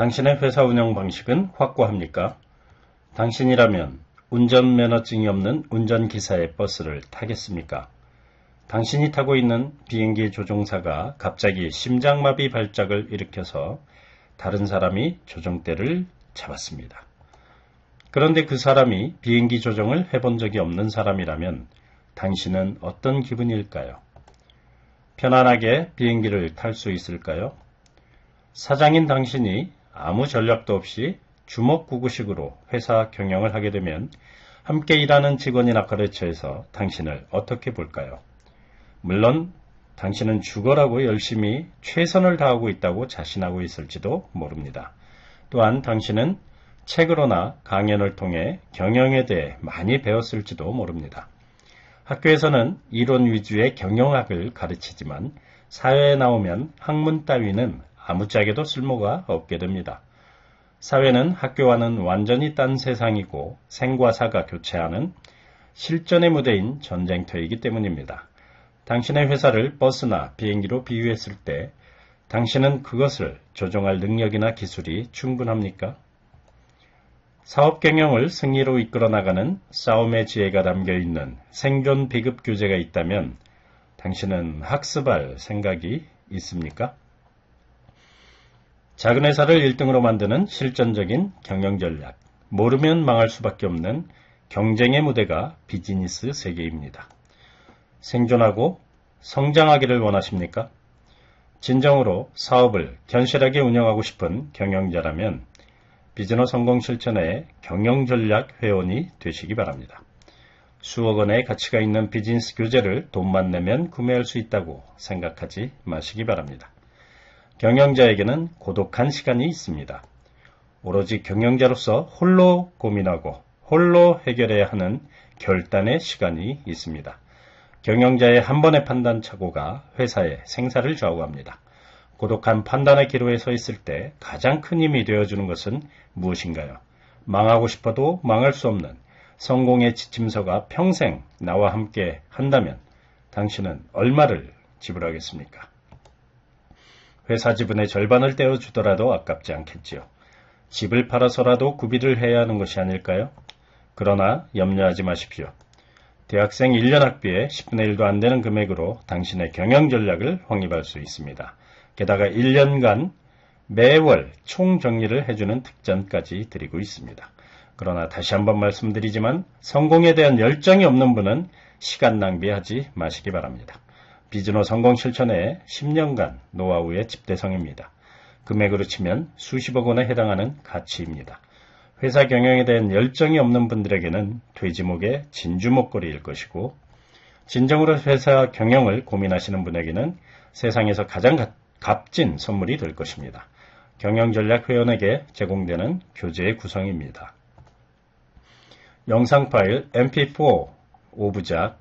당신의 회사 운영 방식은 확고합니까? 당신이라면 운전면허증이 없는 운전기사의 버스를 타겠습니까? 당신이 타고 있는 비행기 조종사가 갑자기 심장마비 발작을 일으켜서 다른 사람이 조종대를 잡았습니다. 그런데 그 사람이 비행기 조종을 해본 적이 없는 사람이라면 당신은 어떤 기분일까요? 편안하게 비행기를 탈 수 있을까요? 사장인 당신이 아무 전략도 없이 주먹구구식으로 회사 경영을 하게 되면 함께 일하는 직원이나 거래처에서 당신을 어떻게 볼까요? 물론 당신은 죽어라고 열심히 최선을 다하고 있다고 자신하고 있을지도 모릅니다. 또한 당신은 책으로나 강연을 통해 경영에 대해 많이 배웠을지도 모릅니다. 학교에서는 이론 위주의 경영학을 가르치지만 사회에 나오면 학문 따위는 아무짝에도 쓸모가 없게 됩니다. 사회는 학교와는 완전히 딴 세상이고 생과 사가 교체하는 실전의 무대인 전쟁터이기 때문입니다. 당신의 회사를 버스나 비행기로 비유했을 때 당신은 그것을 조종할 능력이나 기술이 충분합니까? 사업 경영을 승리로 이끌어 나가는 싸움의 지혜가 담겨 있는 생존 비급 교재가 있다면 당신은 학습할 생각이 있습니까? 작은 회사를 1등으로 만드는 실전적인 경영 전략. 모르면 망할 수밖에 없는 경쟁의 무대가 비즈니스 세계입니다. 생존하고 성장하기를 원하십니까? 진정으로 사업을 견실하게 운영하고 싶은 경영자라면 비즈너 성공 실천의 경영 전략 회원이 되시기 바랍니다. 수억 원의 가치가 있는 비즈니스 교재를 돈만 내면 구매할 수 있다고 생각하지 마시기 바랍니다. 경영자에게는 고독한 시간이 있습니다. 오로지 경영자로서 홀로 고민하고 홀로 해결해야 하는 결단의 시간이 있습니다. 경영자의 한 번의 판단 착오가 회사의 생사를 좌우합니다. 고독한 판단의 기로에 서 있을 때 가장 큰 힘이 되어주는 것은 무엇인가요? 망하고 싶어도 망할 수 없는 성공의 지침서가 평생 나와 함께 한다면 당신은 얼마를 지불하겠습니까? 회사 지분의 절반을 떼어주더라도 아깝지 않겠지요. 집을 팔아서라도 구비를 해야 하는 것이 아닐까요? 그러나 염려하지 마십시오. 대학생 1년 학비의 10분의 1도 안 되는 금액으로 당신의 경영 전략을 확립할 수 있습니다. 게다가 1년간 매월 총정리를 해주는 특전까지 드리고 있습니다. 그러나 다시 한번 말씀드리지만 성공에 대한 열정이 없는 분은 시간 낭비하지 마시기 바랍니다. 비즈노 성공 실천의 10년간 노하우의 집대성입니다. 금액으로 치면 수십억 원에 해당하는 가치입니다. 회사 경영에 대한 열정이 없는 분들에게는 돼지목의 진주 목걸이일 것이고 진정으로 회사 경영을 고민하시는 분에게는 세상에서 가장 값진 선물이 될 것입니다. 경영전략 회원에게 제공되는 교재의 구성입니다. 영상 파일 mp4 5부작,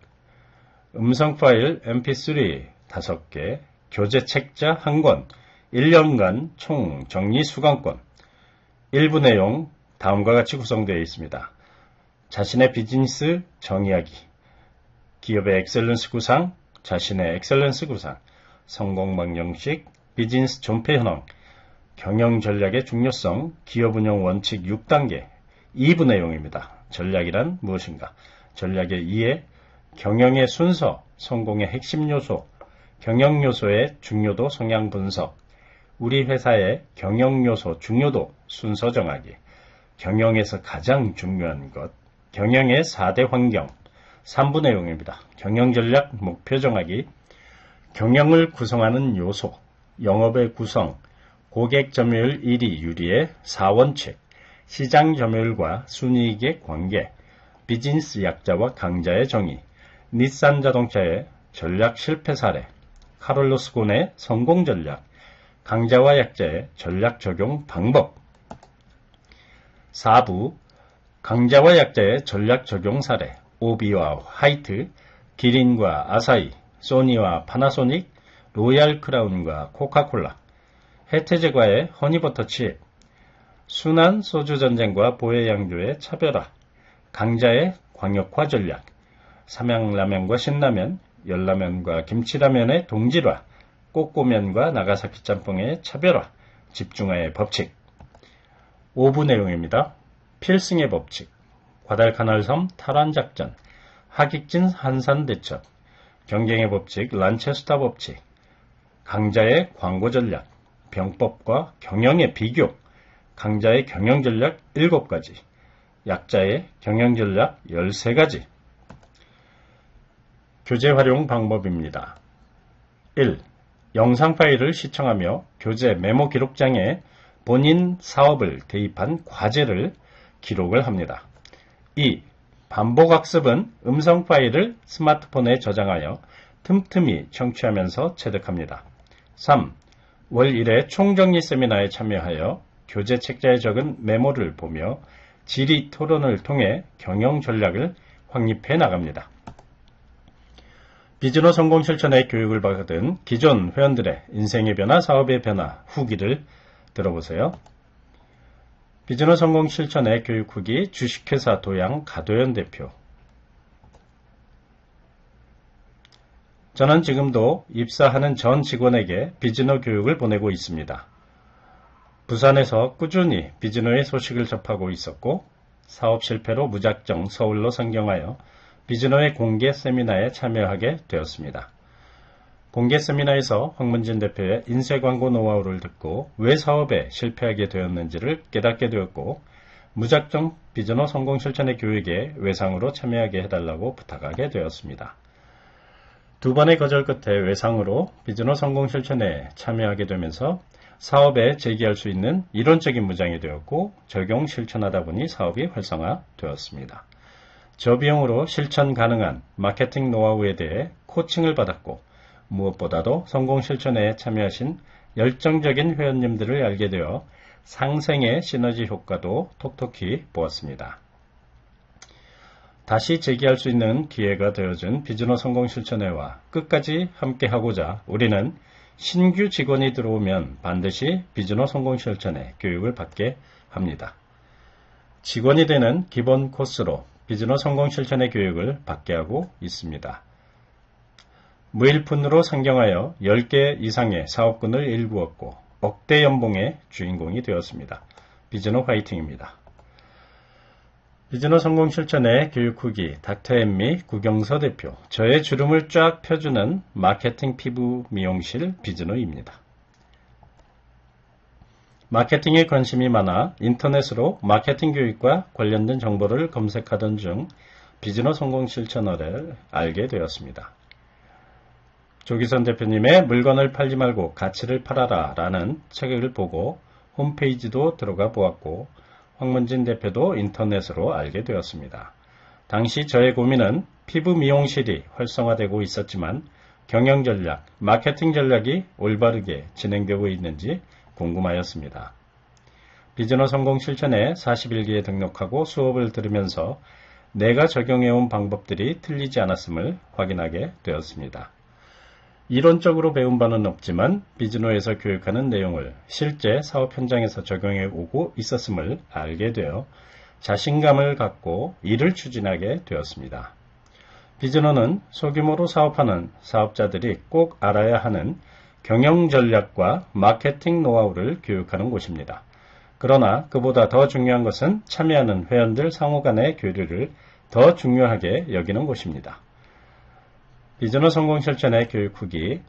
음성 파일 mp3 5개, 교재 책자 1권, 1년간 총 정리 수강권, 일부 내용 다음과 같이 구성되어 있습니다. 자신의 비즈니스 정의하기, 기업의 엑셀런스 구상, 자신의 엑셀런스 구상, 성공 방정식, 비즈니스 존폐 현황, 경영 전략의 중요성, 기업 운영 원칙 6단계, 2부 내용입니다. 전략이란 무엇인가? 전략의 이해, 경영의 순서, 성공의 핵심 요소, 경영 요소의 중요도 성향 분석, 우리 회사의 경영 요소 중요도 순서 정하기, 경영에서 가장 중요한 것, 경영의 4대 환경, 3부 내용입니다. 경영 전략 목표 정하기, 경영을 구성하는 요소, 영업의 구성, 고객 점유율 1위 유리의 4원칙, 시장 점유율과 순이익의 관계, 비즈니스 약자와 강자의 정의, 닛산 자동차의 전략 실패 사례, 카롤로스 곤의 성공 전략, 강자와 약자의 전략 적용 방법, 4부 강자와 약자의 전략 적용 사례 오비와 화이트, 기린과 아사히, 소니와 파나소닉, 로얄 크라운과 코카콜라, 해태제과의 허니버터 칩, 순한 소주 전쟁과 보혜 양조의 차별화, 강자의 광역화 전략, 삼양라면과 신라면, 열라면과 김치라면의 동질화, 꼬꼬면과 나가사키 짬뽕의 차별화, 집중화의 법칙, 5부 내용입니다. 필승의 법칙, 과달카날섬 탈환작전, 하객진 한산대첩, 경쟁의 법칙 란체스타 법칙, 강자의 광고 전략, 병법과 경영의 비교, 강자의 경영 전략 7가지, 약자의 경영 전략 13가지. 교재 활용 방법입니다. 1. 영상 파일을 시청하며 교재 메모 기록장에 본인 사업을 대입한 과제를 기록을 합니다. 2. 반복 학습은 음성 파일을 스마트폰에 저장하여 틈틈이 청취하면서 체득합니다. 3. 월 1회 총정리 세미나에 참여하여 교재 책자에 적은 메모를 보며 질의 토론을 통해 경영 전략을 확립해 나갑니다. 비즈너 성공 실천의 교육을 받은 기존 회원들의 인생의 변화, 사업의 변화 후기를 들어보세요. 비즈너 성공 실천의 교육 후기 주식회사 도양 가도현 대표 저는 지금도 입사하는 전 직원에게 비즈너 교육을 보내고 있습니다. 부산에서 꾸준히 비즈너의 소식을 접하고 있었고 사업 실패로 무작정 서울로 상경하여 비즈너의 공개 세미나에 참여하게 되었습니다. 공개 세미나에서 황문진 대표의 인쇄 광고 노하우를 듣고 왜 사업에 실패하게 되었는지를 깨닫게 되었고 무작정 비즈너 성공 실천의 교육에 외상으로 참여하게 해달라고 부탁하게 되었습니다. 두 번의 거절 끝에 외상으로 비즈너 성공 실천에 참여하게 되면서 사업에 제기할 수 있는 이론적인 무장이 되었고 적용 실천하다 보니 사업이 활성화되었습니다. 저비용으로 실천 가능한 마케팅 노하우에 대해 코칭을 받았고 무엇보다도 성공 실천에 참여하신 열정적인 회원님들을 알게 되어 상생의 시너지 효과도 톡톡히 보았습니다. 다시 재기할 수 있는 기회가 되어준 비즈너 성공 실천회와 끝까지 함께하고자 우리는 신규 직원이 들어오면 반드시 비즈너 성공 실천회 교육을 받게 합니다. 직원이 되는 기본 코스로 비즈너 성공 실천회 교육을 받게 하고 있습니다. 무일푼으로 상경하여 10개 이상의 사업군을 일구었고 억대 연봉의 주인공이 되었습니다. 비즈너 화이팅입니다. 비즈너 성공 실천의 교육 후기 닥터엠미 구경서 대표 저의 주름을 쫙 펴주는 마케팅 피부 미용실 비즈너입니다. 마케팅에 관심이 많아 인터넷으로 마케팅 교육과 관련된 정보를 검색하던 중 비즈너 성공 실천어를 알게 되었습니다. 조기선 대표님의 물건을 팔지 말고 가치를 팔아라 라는 책을 보고 홈페이지도 들어가 보았고 황문진 대표도 인터넷으로 알게 되었습니다. 당시 저의 고민은 피부 미용실이 활성화되고 있었지만 경영 전략, 마케팅 전략이 올바르게 진행되고 있는지 궁금하였습니다. 비즈너 성공 실천에 41기에 등록하고 수업을 들으면서 내가 적용해온 방법들이 틀리지 않았음을 확인하게 되었습니다. 이론적으로 배운 바는 없지만 비즈노에서 교육하는 내용을 실제 사업 현장에서 적용해 오고 있었음을 알게 되어 자신감을 갖고 이를 추진하게 되었습니다. 비즈노는 소규모로 사업하는 사업자들이 꼭 알아야 하는 경영 전략과 마케팅 노하우를 교육하는 곳입니다. 그러나 그보다 더 중요한 것은 참여하는 회원들 상호 간의 교류를 더 중요하게 여기는 곳입니다. 비즈너 성공 실천의 교육 후기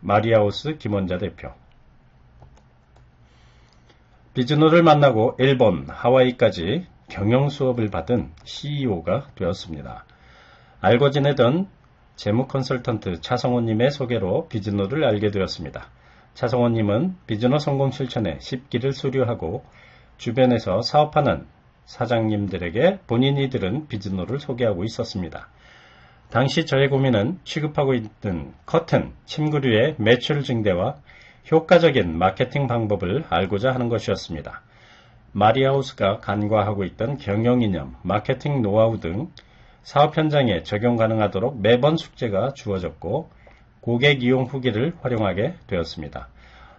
마리아우스 김원자 대표 비즈너를 만나고 일본, 하와이까지 경영 수업을 받은 CEO가 되었습니다. 알고 지내던 재무 컨설턴트 차성호님의 소개로 비즈너를 알게 되었습니다. 차성호님은 비즈너 성공 실천에 10기를 수료하고 주변에서 사업하는 사장님들에게 본인이 들은 비즈너를 소개하고 있었습니다. 당시 저의 고민은 취급하고 있던 커튼, 침구류의 매출 증대와 효과적인 마케팅 방법을 알고자 하는 것이었습니다. 마리아우스가 간과하고 있던 경영 이념, 마케팅 노하우 등 사업 현장에 적용 가능하도록 매번 숙제가 주어졌고 고객 이용 후기를 활용하게 되었습니다.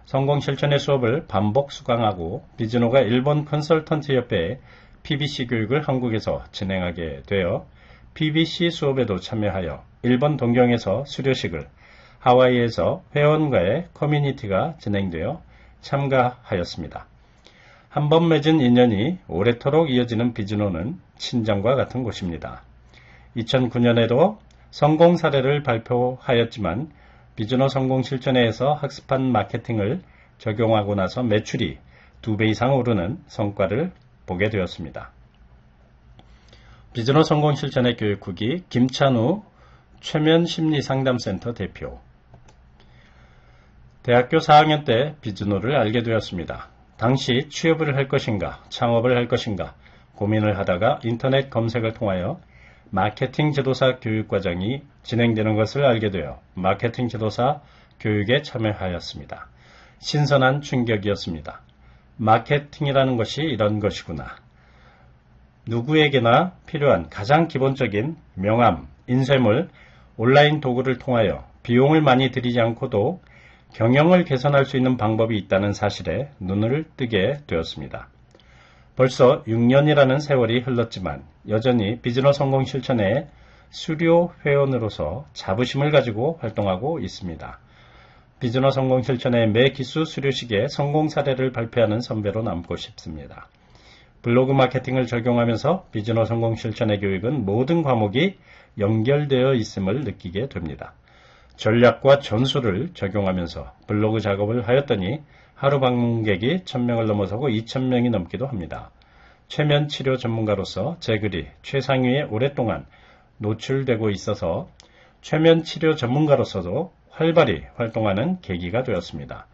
성공 실천의 수업을 반복 수강하고 비즈노가 일본 컨설턴트 협회에 PBC 교육을 한국에서 진행하게 되어 PBC 수업에도 참여하여 일본 동경에서 수료식을 하와이에서 회원과의 커뮤니티가 진행되어 참가하였습니다. 한 번 맺은 인연이 오래도록 이어지는 비즈노는 친정과 같은 곳입니다. 2009년에도 성공 사례를 발표하였지만 비즈너 성공 실전회에서 학습한 마케팅을 적용하고 나서 매출이 두 배 이상 오르는 성과를 보게 되었습니다. 비즈너 성공 실전회 교육국이 김찬우 최면 심리 상담센터 대표 대학교 4학년 때 비즈노를 알게 되었습니다. 당시 취업을 할 것인가, 창업을 할 것인가 고민을 하다가 인터넷 검색을 통하여 마케팅 지도사 교육과정이 진행되는 것을 알게 되어 마케팅 지도사 교육에 참여하였습니다. 신선한 충격이었습니다. 마케팅이라는 것이 이런 것이구나. 누구에게나 필요한 가장 기본적인 명함, 인쇄물, 온라인 도구를 통하여 비용을 많이 들이지 않고도 경영을 개선할 수 있는 방법이 있다는 사실에 눈을 뜨게 되었습니다. 벌써 6년이라는 세월이 흘렀지만 여전히 비즈너 성공 실천에 수료 회원으로서 자부심을 가지고 활동하고 있습니다. 비즈너 성공 실천의 매 기수 수료식에 성공 사례를 발표하는 선배로 남고 싶습니다. 블로그 마케팅을 적용하면서 비즈너 성공 실천의 교육은 모든 과목이 연결되어 있음을 느끼게 됩니다. 전략과 전술을 적용하면서 블로그 작업을 하였더니 하루 방문객이 1000명을 넘어서고 2000명이 넘기도 합니다. 최면 치료 전문가로서 제 글이 최상위에 오랫동안 노출되고 있어서 최면 치료 전문가로서도 활발히 활동하는 계기가 되었습니다.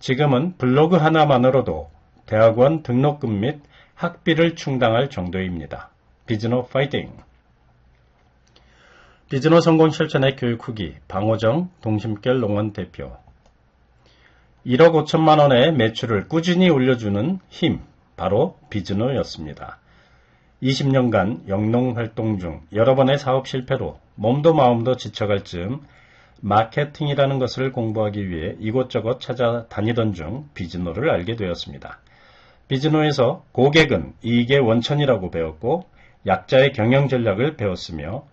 지금은 블로그 하나만으로도 대학원 등록금 및 학비를 충당할 정도입니다. 비즈노 파이팅! 비즈노 성공 실천의 교육 후기 방호정 동심결 농원 대표 1억 5천만 원의 매출을 꾸준히 올려주는 힘, 바로 비즈노였습니다. 20년간 영농 활동 중 여러 번의 사업 실패로 몸도 마음도 지쳐갈 즈음 마케팅이라는 것을 공부하기 위해 이곳저곳 찾아다니던 중 비즈노를 알게 되었습니다. 비즈노에서 고객은 이익의 원천이라고 배웠고 약자의 경영 전략을 배웠으며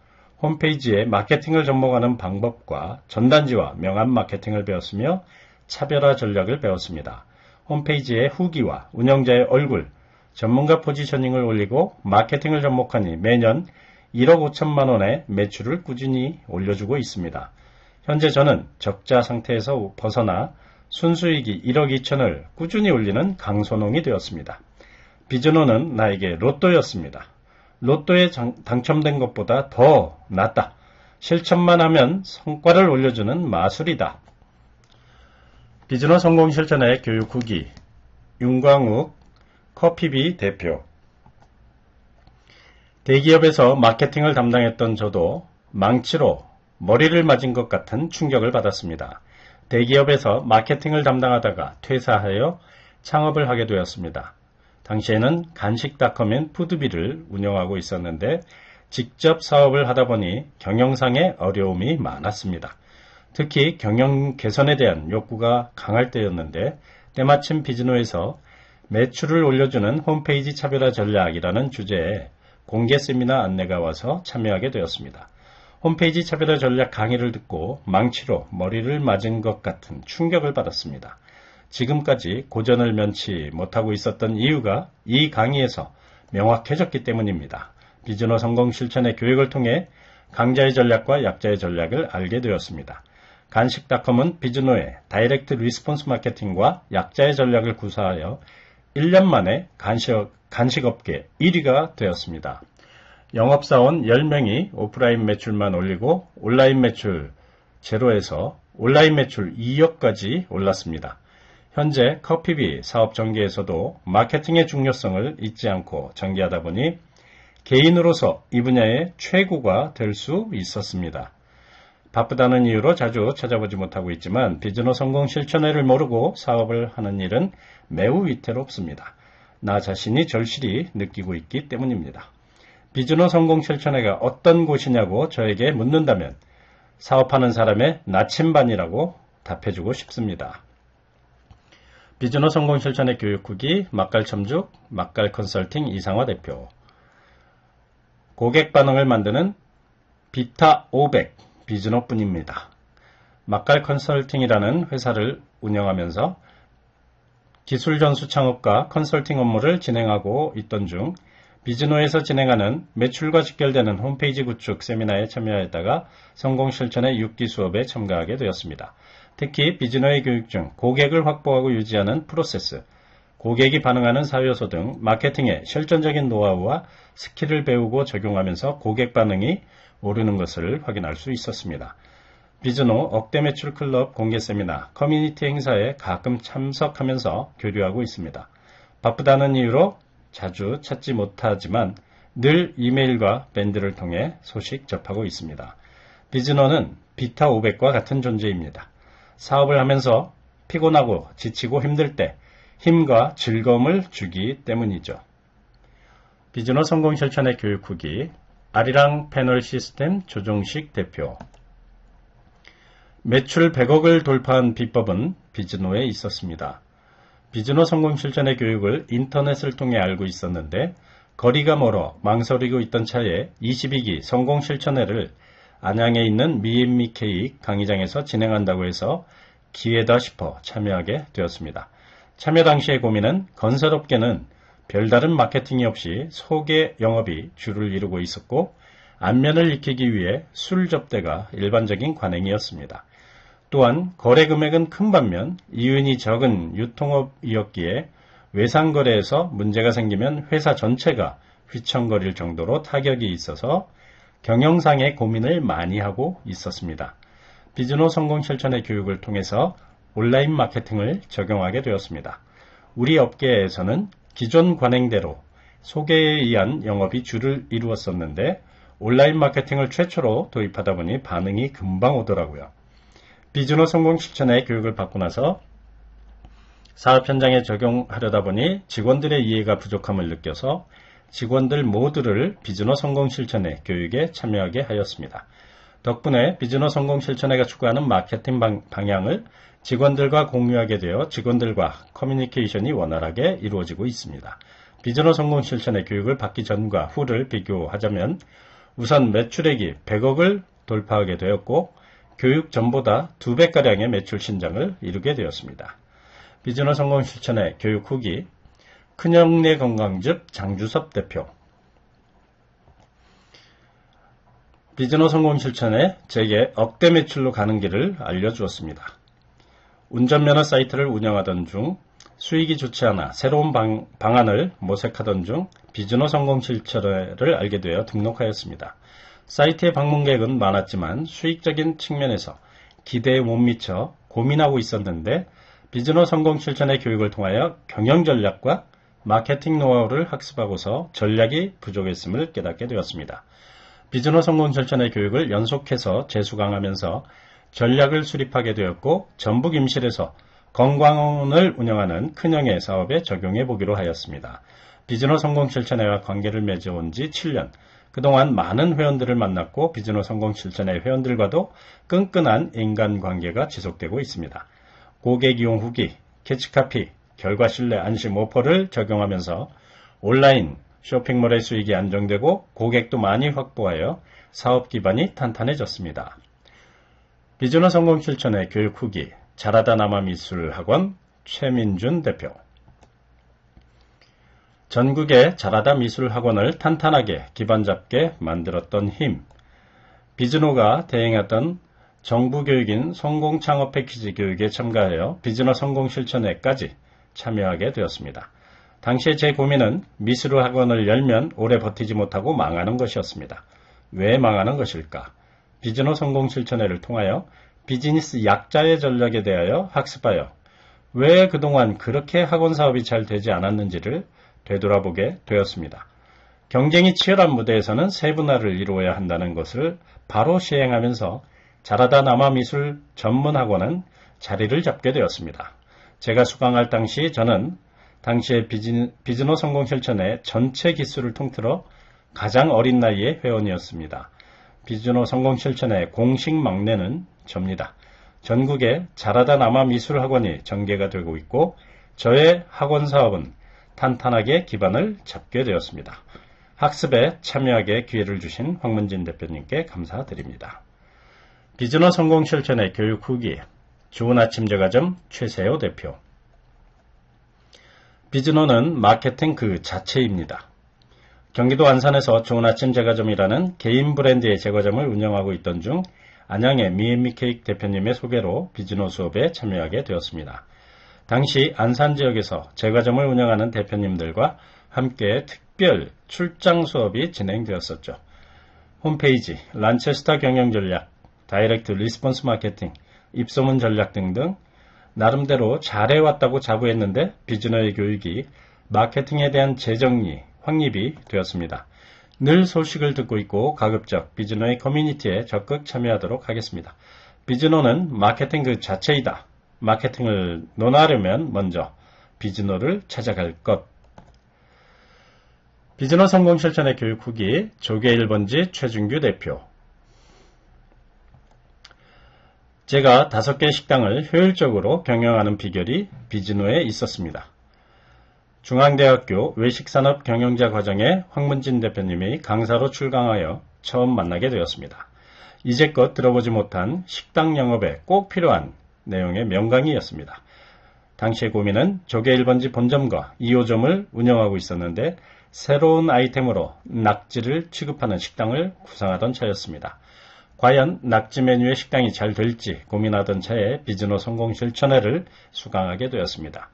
홈페이지에 마케팅을 접목하는 방법과 전단지와 명함 마케팅을 배웠으며 차별화 전략을 배웠습니다. 홈페이지에 후기와 운영자의 얼굴, 전문가 포지셔닝을 올리고 마케팅을 접목하니 매년 1억 5천만 원의 매출을 꾸준히 올려주고 있습니다. 현재 저는 적자 상태에서 벗어나 순수익이 1억 2천을 꾸준히 올리는 강소농이 되었습니다. 비전호는 나에게 로또였습니다. 로또에 당첨된 것보다 더 낫다. 실천만 하면 성과를 올려주는 마술이다. 비즈너 성공 실천의 교육 후기 윤광욱 커피비 대표 대기업에서 마케팅을 담당했던 저도 망치로 머리를 맞은 것 같은 충격을 받았습니다. 대기업에서 마케팅을 담당하다가 퇴사하여 창업을 하게 되었습니다. 당시에는 간식닷컴인 푸드비를 운영하고 있었는데 직접 사업을 하다 보니 경영상의 어려움이 많았습니다. 특히 경영 개선에 대한 욕구가 강할 때였는데 때마침 비즈노에서 매출을 올려주는 홈페이지 차별화 전략이라는 주제에 공개 세미나 안내가 와서 참여하게 되었습니다. 홈페이지 차별화 전략 강의를 듣고 망치로 머리를 맞은 것 같은 충격을 받았습니다. 지금까지 고전을 면치 못하고 있었던 이유가 이 강의에서 명확해졌기 때문입니다. 비즈너 성공 실천의 교육을 통해 강자의 전략과 약자의 전략을 알게 되었습니다. 간식닷컴은 비즈노의 다이렉트 리스폰스 마케팅과 약자의 전략을 구사하여 1년 만에 간식, 간식업계 1위가 되었습니다. 영업사원 10명이 오프라인 매출만 올리고 온라인 매출 제로에서 온라인 매출 2억까지 올랐습니다. 현재 커피비 사업 전개에서도 마케팅의 중요성을 잊지 않고 전개하다 보니 개인으로서 이 분야의 최고가 될 수 있었습니다. 바쁘다는 이유로 자주 찾아보지 못하고 있지만 비즈너 성공 실천회를 모르고 사업을 하는 일은 매우 위태롭습니다. 나 자신이 절실히 느끼고 있기 때문입니다. 비즈너 성공 실천회가 어떤 곳이냐고 저에게 묻는다면 사업하는 사람의 나침반이라고 답해주고 싶습니다. 비즈너 성공 실천회 교육 후기 막갈 첨죽 막갈 컨설팅 이상화 대표 고객 반응을 만드는 비타 500 비즈노뿐입니다. 막갈 컨설팅이라는 회사를 운영하면서 기술 전수 창업과 컨설팅 업무를 진행하고 있던 중 비즈노에서 진행하는 매출과 직결되는 홈페이지 구축 세미나에 참여하였다가 성공 실천의 6기 수업에 참가하게 되었습니다. 특히 비즈노의 교육 중 고객을 확보하고 유지하는 프로세스, 고객이 반응하는 사회효소 등 마케팅의 실전적인 노하우와 스킬을 배우고 적용하면서 고객 반응이 오르는 것을 확인할 수 있었습니다. 비즈노 억대 매출 클럽 공개 세미나, 커뮤니티 행사에 가끔 참석하면서 교류하고 있습니다. 바쁘다는 이유로 자주 찾지 못하지만 늘 이메일과 밴드를 통해 소식 접하고 있습니다. 비즈노는 비타 500과 같은 존재입니다. 사업을 하면서 피곤하고 지치고 힘들 때 힘과 즐거움을 주기 때문이죠. 비즈노 성공 실천의 교육 후기 아리랑 패널 시스템 조종식 대표 매출 100억을 돌파한 비법은 비즈노에 있었습니다. 비즈노 성공 실천의 교육을 인터넷을 통해 알고 있었는데 거리가 멀어 망설이고 있던 차에 22기 성공 실천회를 안양에 있는 미앤미케이 강의장에서 진행한다고 해서 기회다 싶어 참여하게 되었습니다. 참여 당시의 고민은 건설업계는 별다른 마케팅이 없이 소개 영업이 주를 이루고 있었고 안면을 익히기 위해 술 접대가 일반적인 관행이었습니다. 또한 거래 금액은 큰 반면 이윤이 적은 유통업이었기에 외상 거래에서 문제가 생기면 회사 전체가 휘청거릴 정도로 타격이 있어서 경영상의 고민을 많이 하고 있었습니다. 비즈노 성공 실천의 교육을 통해서 온라인 마케팅을 적용하게 되었습니다. 우리 업계에서는 기존 관행대로 소개에 의한 영업이 주를 이루었었는데 온라인 마케팅을 최초로 도입하다 보니 반응이 금방 오더라고요. 비즈노 성공 실천의 교육을 받고 나서 사업 현장에 적용하려다 보니 직원들의 이해가 부족함을 느껴서 직원들 모두를 비즈노 성공 실천의 교육에 참여하게 하였습니다. 덕분에 비즈노 성공 실천회가 추구하는 마케팅 방, 방향을 직원들과 공유하게 되어 직원들과 커뮤니케이션이 원활하게 이루어지고 있습니다. 비즈노 성공 실천의 교육을 받기 전과 후를 비교하자면 우선 매출액이 100억을 돌파하게 되었고 교육 전보다 2배가량의 매출 신장을 이루게 되었습니다. 비즈너 성공 실천의 교육 후기 큰형내 건강즙 장주섭 대표 비즈너 성공 실천에 제게 억대 매출로 가는 길을 알려주었습니다. 운전면허 사이트를 운영하던 중 수익이 좋지 않아 새로운 방, 방안을 모색하던 중 비즈너 성공 실천을 알게 되어 등록하였습니다. 사이트의 방문객은 많았지만 수익적인 측면에서 기대에 못 미쳐 고민하고 있었는데 비즈너 성공 실천의 교육을 통하여 경영 전략과 마케팅 노하우를 학습하고서 전략이 부족했음을 깨닫게 되었습니다. 비즈너 성공 실천의 교육을 연속해서 재수강하면서 전략을 수립하게 되었고 전북 임실에서 건강원을 운영하는 큰형의 사업에 적용해 보기로 하였습니다. 비즈너 성공 실천회와 관계를 맺어온 지 7년, 그동안 많은 회원들을 만났고 비즈노 성공 실천의 회원들과도 끈끈한 인간관계가 지속되고 있습니다. 고객 이용 후기, 캐치카피, 결과 신뢰 안심 오퍼를 적용하면서 온라인 쇼핑몰의 수익이 안정되고 고객도 많이 확보하여 사업 기반이 탄탄해졌습니다. 비즈노 성공 실천의 교육 후기, 자라다 남아 미술학원 최민준 대표 전국의 자라다 미술학원을 탄탄하게 기반 잡게 만들었던 힘. 비즈노가 대행했던 정부 교육인 성공 창업 패키지 교육에 참가하여 비즈너 성공 실천회까지 참여하게 되었습니다. 당시에 제 고민은 미술 학원을 열면 오래 버티지 못하고 망하는 것이었습니다. 왜 망하는 것일까? 비즈너 성공 실천회를 통하여 비즈니스 약자의 전략에 대하여 학습하여 왜 그동안 그렇게 학원 사업이 잘 되지 않았는지를 되돌아보게 되었습니다. 경쟁이 치열한 무대에서는 세분화를 이루어야 한다는 것을 바로 시행하면서 자라다 남아미술 전문학원은 자리를 잡게 되었습니다. 제가 수강할 당시 저는 당시의 비즈노 성공 실천의 전체 기술을 통틀어 가장 어린 나이의 회원이었습니다. 비즈노 성공 실천의 공식 막내는 접니다. 전국에 자라다 남아 미술학원이 전개가 되고 있고 저의 학원 사업은 탄탄하게 기반을 잡게 되었습니다. 학습에 참여하게 기회를 주신 황문진 대표님께 감사드립니다. 비즈너 성공 실천의 교육 후기 좋은 아침 제과점 최세호 대표 비즈노는 마케팅 그 자체입니다. 경기도 안산에서 좋은 아침 제과점이라는 개인 브랜드의 제과점을 운영하고 있던 중 안양의 미앤미 케이크 대표님의 소개로 비즈노 수업에 참여하게 되었습니다. 당시 안산 지역에서 제과점을 운영하는 대표님들과 함께 특별 출장 수업이 진행되었었죠. 홈페이지, 란체스타 경영 전략, 다이렉트 리스폰스 마케팅, 입소문 전략 등등 나름대로 잘해왔다고 자부했는데 비즈너의 교육이 마케팅에 대한 재정리, 확립이 되었습니다. 늘 소식을 듣고 있고 가급적 비즈너의 커뮤니티에 적극 참여하도록 하겠습니다. 비즈노는 마케팅 그 자체이다. 마케팅을 논하려면 먼저 비즈노를 찾아갈 것. 비즈노 성공 실천의 교육 후기 조계 1번지 최준규 대표 제가 다섯 개 식당을 효율적으로 경영하는 비결이 비즈노에 있었습니다. 중앙대학교 외식산업 경영자 과정에 황문진 대표님이 강사로 출강하여 처음 만나게 되었습니다. 이제껏 들어보지 못한 식당 영업에 꼭 필요한 내용의 명강의였습니다. 당시의 고민은 조개 1번지 본점과 2호점을 운영하고 있었는데 새로운 아이템으로 낙지를 취급하는 식당을 구상하던 차였습니다. 과연 낙지 메뉴의 식당이 잘 될지 고민하던 차에 비즈노 성공 실천회를 수강하게 되었습니다.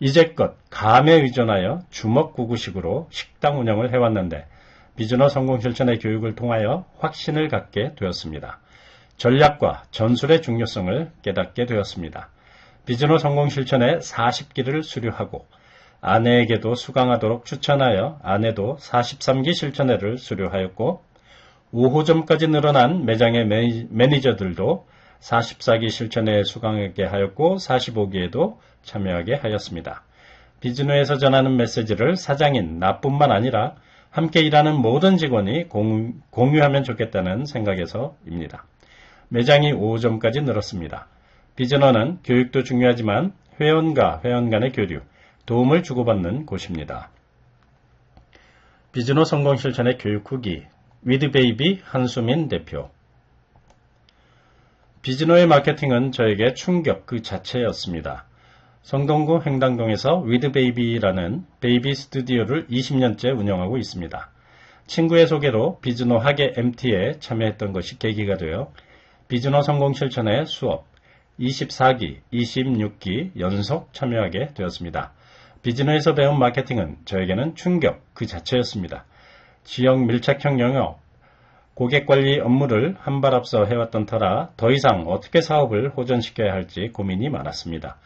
이제껏 감에 의존하여 주먹구구식으로 식당 운영을 해왔는데 비즈너 성공 실천의 교육을 통하여 확신을 갖게 되었습니다. 전략과 전술의 중요성을 깨닫게 되었습니다. 비즈너 성공 실천의 40기를 수료하고 아내에게도 수강하도록 추천하여 아내도 43기 실천회를 수료하였고 5호점까지 늘어난 매장의 매니저들도 44기 실천회에 수강하게 하였고 45기에도 참여하게 하였습니다. 비즈노에서 전하는 메시지를 사장인 나뿐만 아니라 함께 일하는 모든 직원이 공 유, 하면 좋겠다는 생각에서입니다. 매장이 5점까지 늘었습니다. 비즈너는 교육도 중요하지만 회원과 회원 간의 교류, 도움을 주고받는 곳입니다. 비즈노 성공 실천의 교육 후기 위드베이비 한수민 대표 비즈노의 마케팅은 저에게 충격 그 자체였습니다. 성동구 횡당동에서 위드베이비라는 베이비 스튜디오를 20년째 운영하고 있습니다. 친구의 소개로 비즈노 학예 MT에 참여했던 것이 계기가 되어 비즈노 성공 실천의 수업 24기, 26기 연속 참여하게 되었습니다. 비즈노에서 배운 마케팅은 저에게는 충격 그 자체였습니다. 지역 밀착형 영역, 고객 관리 업무를 한 발 앞서 해왔던 터라 더 이상 어떻게 사업을 호전시켜야 할지 고민이 많았습니다.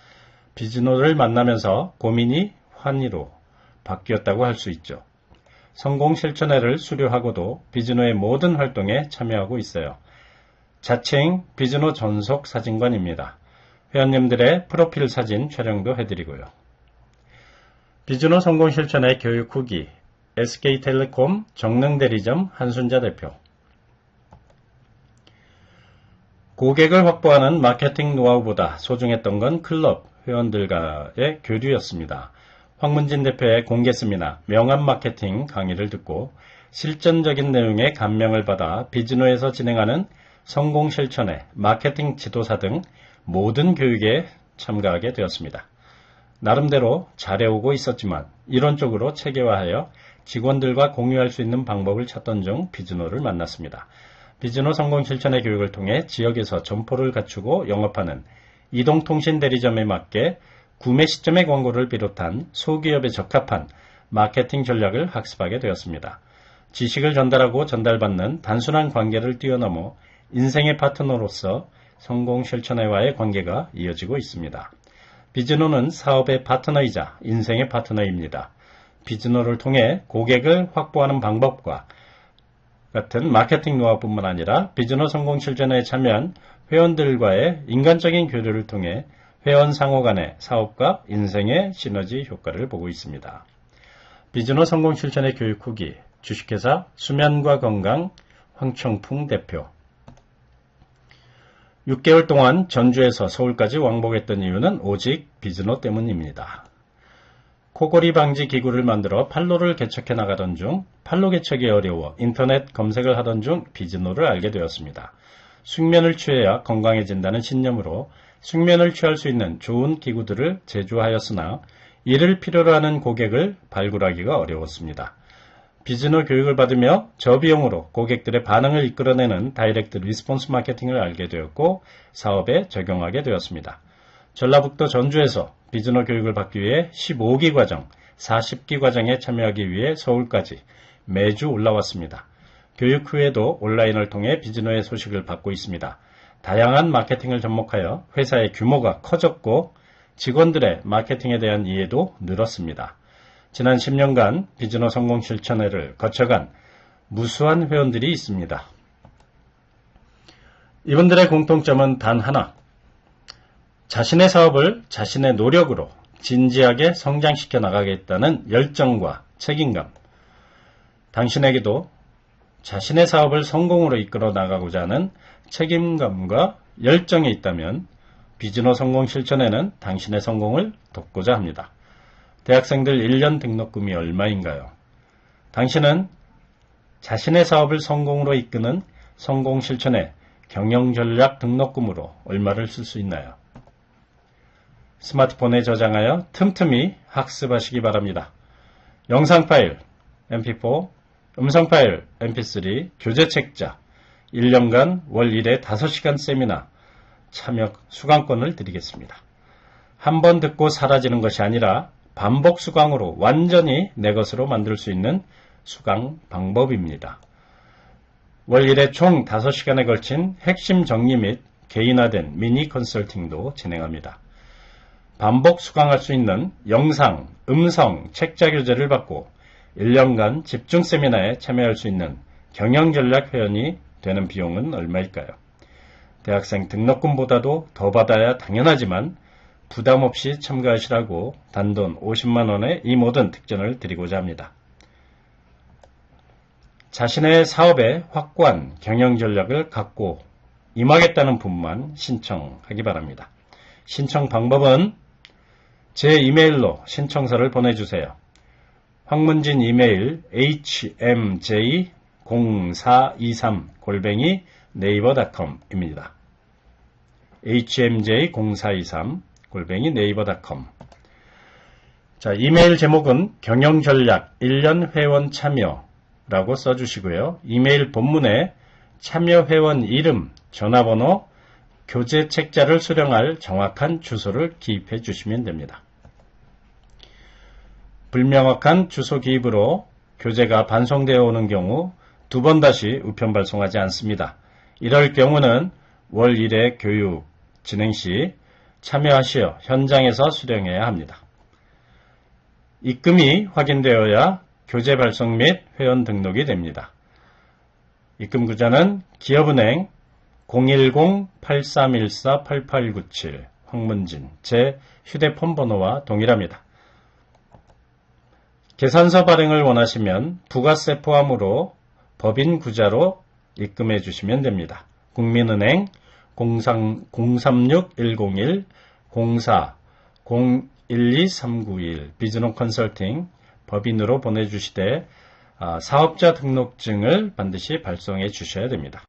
비즈노를 만나면서 고민이 환희로 바뀌었다고 할 수 있죠. 성공 실천회를 수료하고도 비즈노의 모든 활동에 참여하고 있어요. 자칭 비즈노 전속 사진관입니다. 회원님들의 프로필 사진 촬영도 해드리고요. 비즈노 성공 실천의 교육 후기 SK텔레콤 정릉대리점 한순자 대표 고객을 확보하는 마케팅 노하우보다 소중했던 건 클럽, 회원들과의 교류였습니다. 황문진 대표의 공개 세미나 명함 마케팅 강의를 듣고 실전적인 내용에 감명을 받아 비즈노에서 진행하는 성공 실천의 마케팅 지도사 등 모든 교육에 참가하게 되었습니다. 나름대로 잘해오고 있었지만 이론적으로 체계화하여 직원들과 공유할 수 있는 방법을 찾던 중 비즈노를 만났습니다. 비즈노 성공 실천의 교육을 통해 지역에서 점포를 갖추고 영업하는 이동통신 대리점에 맞게 구매 시점의 광고를 비롯한 소기업에 적합한 마케팅 전략을 학습하게 되었습니다. 지식을 전달하고 전달받는 단순한 관계를 뛰어넘어 인생의 파트너로서 성공 실천회와의 관계가 이어지고 있습니다. 비즈노는 사업의 파트너이자 인생의 파트너입니다. 비즈노를 통해 고객을 확보하는 방법과 같은 마케팅 노하우뿐만 아니라 비즈노 성공 실전에 참여한 회원들과의 인간적인 교류를 통해 회원 상호 간의 사업과 인생의 시너지 효과를 보고 있습니다. 비즈노 성공 실천의 교육 후기 주식회사 수면과 건강 황청풍 대표 6개월 동안 전주에서 서울까지 왕복했던 이유는 오직 비즈노 때문입니다. 코골이 방지 기구를 만들어 팔로를 개척해 나가던 중 팔로 개척이 어려워 인터넷 검색을 하던 중 비즈노를 알게 되었습니다. 숙면을 취해야 건강해진다는 신념으로 숙면을 취할 수 있는 좋은 기구들을 제조하였으나 이를 필요로 하는 고객을 발굴하기가 어려웠습니다. 비즈너 교육을 받으며 저비용으로 고객들의 반응을 이끌어내는 다이렉트 리스폰스 마케팅을 알게 되었고 사업에 적용하게 되었습니다. 전라북도 전주에서 비즈너 교육을 받기 위해 15기 과정, 40기 과정에 참여하기 위해 서울까지 매주 올라왔습니다. 교육 후에도 온라인을 통해 비즈너의 소식을 받고 있습니다. 다양한 마케팅을 접목하여 회사의 규모가 커졌고 직원들의 마케팅에 대한 이해도 늘었습니다. 지난 10년간 비즈너 성공 실천회를 거쳐간 무수한 회원들이 있습니다. 이분들의 공통점은 단 하나. 자신의 사업을 자신의 노력으로 진지하게 성장시켜 나가겠다는 열정과 책임감. 당신에게도 자신의 사업을 성공으로 이끌어 나가고자 하는 책임감과 열정이 있다면 비즈너 성공 실천에는 당신의 성공을 돕고자 합니다. 대학생들 1년 등록금이 얼마인가요? 당신은 자신의 사업을 성공으로 이끄는 성공 실천에 경영 전략 등록금으로 얼마를 쓸 수 있나요? 스마트폰에 저장하여 틈틈이 학습하시기 바랍니다. 영상 파일, mp4, 음성 파일, mp3, 교재 책자, 1년간 월 1회 5시간 세미나, 참여 수강권을 드리겠습니다. 한 번 듣고 사라지는 것이 아니라 반복 수강으로 완전히 내 것으로 만들 수 있는 수강 방법입니다. 월 1회 총 5시간에 걸친 핵심 정리 및 개인화된 미니 컨설팅도 진행합니다. 반복 수강할 수 있는 영상, 음성, 책자 교재를 받고 1년간 집중 세미나에 참여할 수 있는 경영전략 회원이 되는 비용은 얼마일까요? 대학생 등록금보다도 더 받아야 당연하지만 부담 없이 참가하시라고 단돈 50만원의 이 모든 특전을 드리고자 합니다. 자신의 사업에 확고한 경영 전략을 갖고 임하겠다는 분만 신청하기 바랍니다. 신청 방법은 제 이메일로 신청서를 보내주세요. 황문진 이메일 hmj0423 골뱅이 네이버닷컴입니다. hmj0423 골뱅이 네이버닷컴 자, 이메일 제목은 경영전략 1년 회원 참여라고 써주시고요. 이메일 본문에 참여 회원 이름, 전화번호, 교재 책자를 수령할 정확한 주소를 기입해 주시면 됩니다. 불명확한 주소 기입으로 교재가 반송되어 오는 경우 두 번 다시 우편 발송하지 않습니다. 이럴 경우는 월 1회 교육 진행 시 참여하시어 현장에서 수령해야 합니다. 입금이 확인되어야 교재 발송 및 회원 등록이 됩니다. 입금 구자는 기업은행 010-8314-8897 황문진 제 휴대폰 번호와 동일합니다. 계산서 발행을 원하시면 부가세 포함으로 법인 구자로 입금해 주시면 됩니다. 국민은행 036-101 04 012391 비즈노 컨설팅 법인으로 보내주시되 아, 사업자 등록증을 반드시 발송해 주셔야 됩니다.